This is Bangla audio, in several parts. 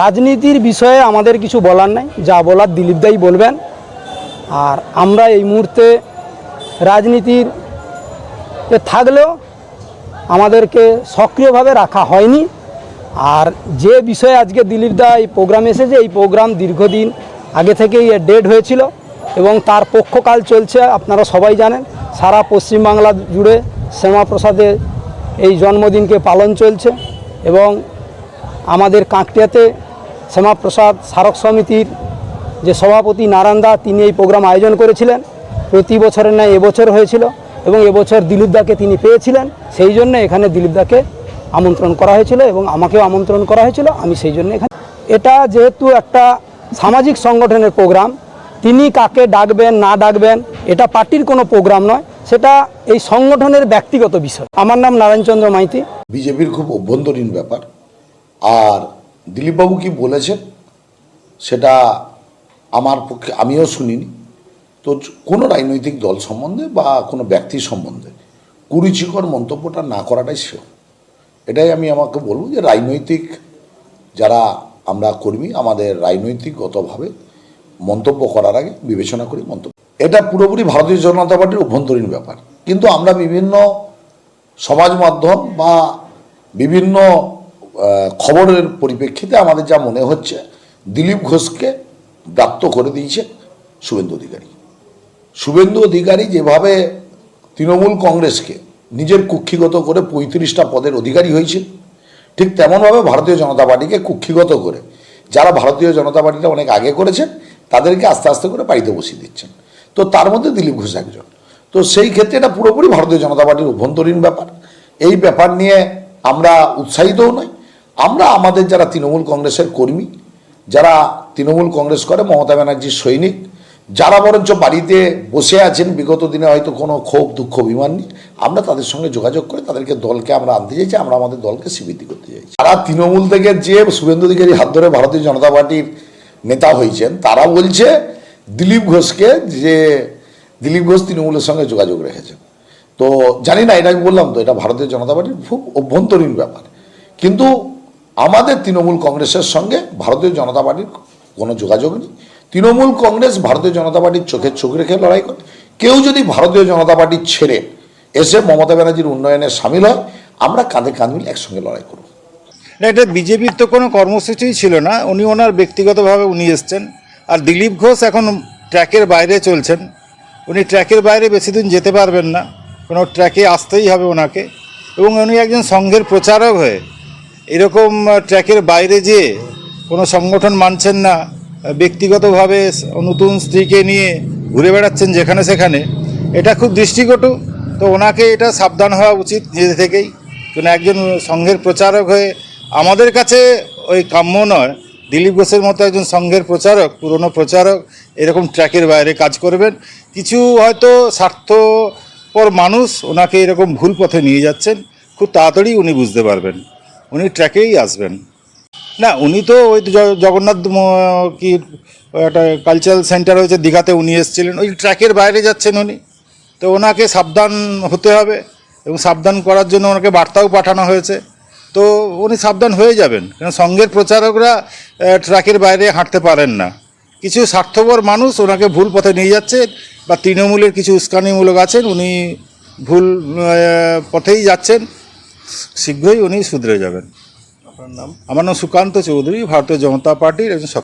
রাজনীতির বিষয়ে আমাদের কিছু বলার নাই। যা বলার দিলীপ দাই বলবেন। আর আমরা এই মুহূর্তে রাজনীতির থাকলেও আমাদেরকে সক্রিয়ভাবে রাখা হয়নি। আর যে বিষয়ে আজকে দিলীপ দা এই প্রোগ্রাম এসেছে, এই প্রোগ্রাম দীর্ঘদিন আগে থেকেই ডেট হয়েছিল এবং তার পক্ষকাল চলছে, আপনারা সবাই জানেন। সারা পশ্চিমবাংলা জুড়ে শ্যামাপ্রসাদের এই জন্মদিনকে পালন চলছে এবং আমাদের কাঁকটিয়াতে শ্যামাপ্রসাদ স্মারক সমিতির যে সভাপতি নারায়ণ দা, তিনি এই প্রোগ্রাম আয়োজন করেছিলেন। প্রতি বছরের ন্যায় এবছর হয়েছিল এবং এবছর দিলীপ দাকে তিনি পেয়েছিলেন। সেই জন্য এখানে দিলীপ দাকে আমন্ত্রণ করা হয়েছিল এবং আমাকেও আমন্ত্রণ করা হয়েছিল। আমি সেই জন্য এখানে এটা যেহেতু একটা সামাজিক সংগঠনের প্রোগ্রাম, তিনি কাকে ডাকবেন, না ডাকবেন, এটা পার্টির কোনো প্রোগ্রাম নয়। সেটা এই সংগঠনের ব্যক্তিগত বিষয়। আমার নাম নারায়ণচন্দ্র মাইতি। বিজেপির খুব অভ্যন্তরীণ ব্যাপার। আর দিলীপবাবু কি বলেছেন? সেটা আমার পক্ষে, আমিও শুনিনি। তো কোনো রাজনৈতিক দল সম্বন্ধে বা কোনো ব্যক্তি সম্বন্ধে কুরুচিকর মন্তব্যটা না করাটাই শ্রেয় এটাই আমি আমাকে বলব যে রাজনৈতিক যারা আমরা কর্মী, আমাদের রাজনৈতিকগতভাবে মন্তব্য করার আগে বিবেচনা করি মন্তব্য। এটা পুরোপুরি ভারতীয় জনতা পার্টির অভ্যন্তরীণ ব্যাপার। কিন্তু আমরা বিভিন্ন সমাজ মাধ্যম বা বিভিন্ন খবরের পরিপ্রেক্ষিতে আমাদের যা মনে হচ্ছে, দিলীপ ঘোষকে ব্রাত্য করে দিয়েছে শুভেন্দু অধিকারী। শুভেন্দু অধিকারী যেভাবে তৃণমূল কংগ্রেসকে নিজের কুক্ষিগত করে পঁয়ত্রিশটা পদের অধিকারী হয়েছে ঠিক তেমনভাবে ভারতীয় জনতা পার্টিকে কুক্ষিগত করে, যারা ভারতীয় জনতা পার্টিটা অনেক আগে করেছেন, তাদেরকে আস্তে আস্তে করে বাড়িতে বসিয়ে দিচ্ছেন। তো তার মধ্যে দিলীপ ঘোষ একজন। তো সেই ক্ষেত্রে এটা পুরোপুরি ভারতীয় জনতা পার্টির অভ্যন্তরীণ ব্যাপার। এই ব্যাপার নিয়ে আমরা উৎসাহিতও নই আমরা আমাদের যারা তৃণমূল কংগ্রেসের কর্মী, যারা তৃণমূল কংগ্রেস করে, মমতা ব্যানার্জির সৈনিক, যারা বরঞ্চ বাড়িতে বসে আছেন, বিগত দিনে হয়তো কোনো ক্ষোভ, দুঃখ, অভিমান নেই, আমরা তাদের সঙ্গে যোগাযোগ করে তাদেরকে দলকে আমরা আনতে চাইছি, আমরা আমাদের দলকে স্বীকৃতি করতে চাইছি। তারা তৃণমূল থেকে যে শুভেন্দু অধিকারী হাত ধরে ভারতীয় জনতা পার্টির নেতা হয়েছেন, তারা বলছে দিলীপ ঘোষকে যে দিলীপ ঘোষ তৃণমূলের সঙ্গে যোগাযোগ রেখেছেন। তো জানি না, এটা আমি বললাম তো, এটা ভারতীয় জনতা পার্টির খুব অভ্যন্তরীণ ব্যাপার। কিন্তু আমাদের তৃণমূল কংগ্রেসের সঙ্গে ভারতীয় জনতা পার্টির কোনো যোগাযোগ নেই। তৃণমূল কংগ্রেস ভারতীয় জনতা পার্টির চোখে চোখ রেখে লড়াই করে। কেউ যদি ভারতীয় জনতা পার্টি ছেড়ে এসে মমতা ব্যানার্জির উন্নয়নে সামিল হয়, আমরা কাঁধে কাঁধ মিলে একসঙ্গে লড়াই করব। এটা বিজেপির তো কোনো কর্মসূচিই ছিল না। উনি ওনার ব্যক্তিগতভাবে উনি এসছেন। আর দিলীপ ঘোষ এখন ট্র্যাকের বাইরে চলছেন। উনি ট্র্যাকের বাইরে বেশি দিন যেতে পারবেন না। কোনো ট্র্যাকে আসতেই হবে ওনাকে। এবং উনি একজন সংঘের প্রচারক হয়ে এরকম ট্র্যাকের বাইরে যেয়ে কোনো সংগঠন মানছেন না ব্যক্তিগতভাবে নতুন স্ত্রীকে নিয়ে ঘুরে বেড়াচ্ছেন যেখানে সেখানে, এটা খুব দৃষ্টিকটু। তো ওনাকে এটা সাবধান হওয়া উচিত নিজে থেকেই। কারণ একজন সংঘের প্রচারক হয়ে আমাদের কাছে ওই কাম্য নয়। দিলীপ ঘোষের মতো একজন সংঘের প্রচারক, পুরনো প্রচারক, এরকম ট্র্যাকের বাইরে কাজ করবেন। কিছু হয়তো স্বার্থপর মানুষ ওনাকে এরকম ভুল পথে নিয়ে যাচ্ছেন। খুব তাড়াতাড়ি উনি বুঝতে পারবেন। উনি ট্র্যাকেই আসবেন। না, উনি তো ওই জগন্নাথ কি, একটা কালচারাল সেন্টার হয়েছে দীঘাতে উনি এসেছিলেন। ওই ট্র্যাকের বাইরে যাচ্ছেন উনি। তো ওনাকে সাবধান হতে হবে এবং সাবধান করার জন্য ওনাকে বার্তাও পাঠানো হয়েছে। তো উনি সাবধান হয়ে যাবেন। কারণ সঙ্ঘের প্রচারকরা ট্র্যাকের বাইরে হাঁটতে পারেন না। কিছু স্বার্থপর মানুষ ওনাকে ভুল পথে নিয়ে যাচ্ছে বা তৃণমূলের কিছু উস্কানিমূলক আছেন, উনি ভুল পথেই যাচ্ছেন। শীঘ্রই উনি শুধরে যাবেন। আমার নাম সুকান্ত চৌধুরী ভারতীয় জনতা পার্টির একজন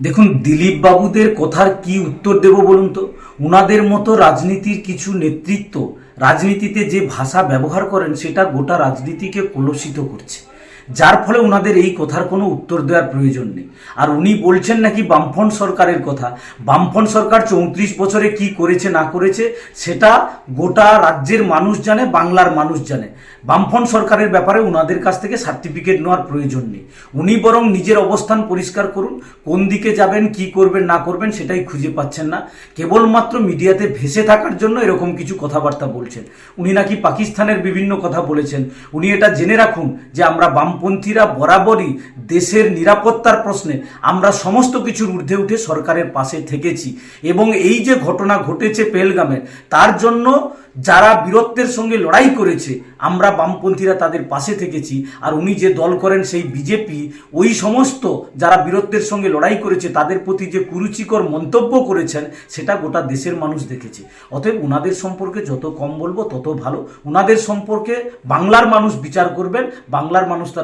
দেখুন দিলীপ বাবুদের কথার কি উত্তর দেব বলুন তো? উনাদের মতো রাজনীতির কিছু নেতৃত্ব রাজনীতিতে যে ভাষা ব্যবহার করেন সেটা গোটা রাজনীতিকে কলুষিত করছে। যার ফলে ওনাদের এই কথার কোনো উত্তর দেওয়ার প্রয়োজন নেই। আর উনি বলছেন নাকি বামফ্রন্ট সরকারের কথা। বামফ্রন্ট সরকার চৌত্রিশ বছরে কি করেছে, না করেছে, সেটা গোটা রাজ্যের মানুষ জানে, বাংলার মানুষ জানে। বামফ্রন্ট সরকারের ব্যাপারে ওনাদের কাছ থেকে সার্টিফিকেট নেওয়ার প্রয়োজন নেই। উনি বরং নিজের অবস্থান পরিষ্কার করুন, কোন দিকে যাবেন, কি করবেন, না করবেন, সেটাই খুঁজে পাচ্ছেন না। কেবলমাত্র মিডিয়াতে ভেসে থাকার জন্য এরকম কিছু কথাবার্তা বলছেন। উনি নাকি পাকিস্তানের বিভিন্ন কথা বলেছেন। উনি এটা জেনে রাখুন যে আমরা বাম বামপন্থীরা বরাবরই দেশের নিরাপত্তার প্রশ্নে আমরা সমস্ত কিছুর ঊর্ধ্বে উঠে সরকারের পাশে থেকেছি। এবং এই যে ঘটনা ঘটেছে পেলগামে তার জন্য যারা বীরত্বের সঙ্গে লড়াই করেছে, আমরা বামপন্থীরা তাদের পাশে থেকেছি। আর উনি যে দল করেন সেই বিজেপি, ওই সমস্ত যারা বীরত্বের সঙ্গে লড়াই করেছে, তাদের প্রতি যে কুরুচিকর মন্তব্য করেছেন, সেটা গোটা দেশের মানুষ দেখেছে। অতএব উনাদের সম্পর্কে যত কম বলব, তত ভালো। উনাদের সম্পর্কে বাংলার মানুষ বিচার করবেন, বাংলার মানুষ তার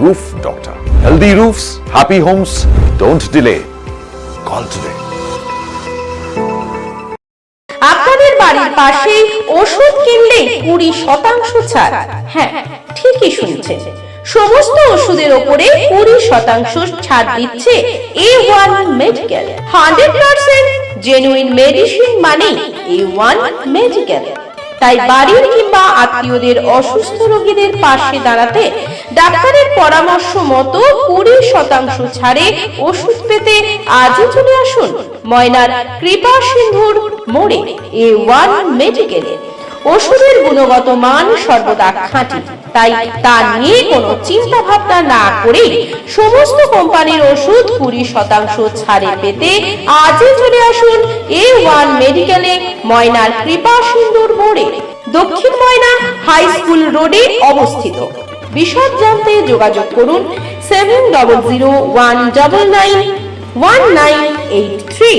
roof doctor healthy roofs happy homes don't delay call today আপনাদের বাড়ির পাশেই ওষুধ কিনলে কুড়ি শতাংশ ছাড়। হ্যাঁ ঠিকই শুনছেন। সমস্ত ওষুধের ওপরে কুড়ি শতাংশ ছাড় দিচ্ছে A one medical hundred percent genuine medicine মানে এ ওয়ান মেডিকেল তাই বাড়ির কিংবা আত্মীয়দের অসুস্থ রোগীদের পাশে দাঁড়াতে ডাক্তারের পরামর্শ মতো কুড়ি শতাংশ ছাড়ে ওষুধ পেতে আজই চলে আসুন ময়নার কৃপা সিন্ধুর মোড়ে এ ওয়ান মেডিকেলে ওষুধের গুণগত মান সর্বদা খাঁটি, তাই তা নিয়ে কোনো চিন্তা ভাবনা না করে সমস্ত কোম্পানির ওষুধ কুড়ি শতাংশ ছাড়ে পেতে আজই চলে আসুন এ ওয়ান মেডিকেলে ময়নার কৃপা সুন্দর মোড়ে, দক্ষিণ ময়না হাই স্কুল রোডে অবস্থিত। বিশদ জানতে যোগাযোগ করুন seven double zero one double nine one nine eight three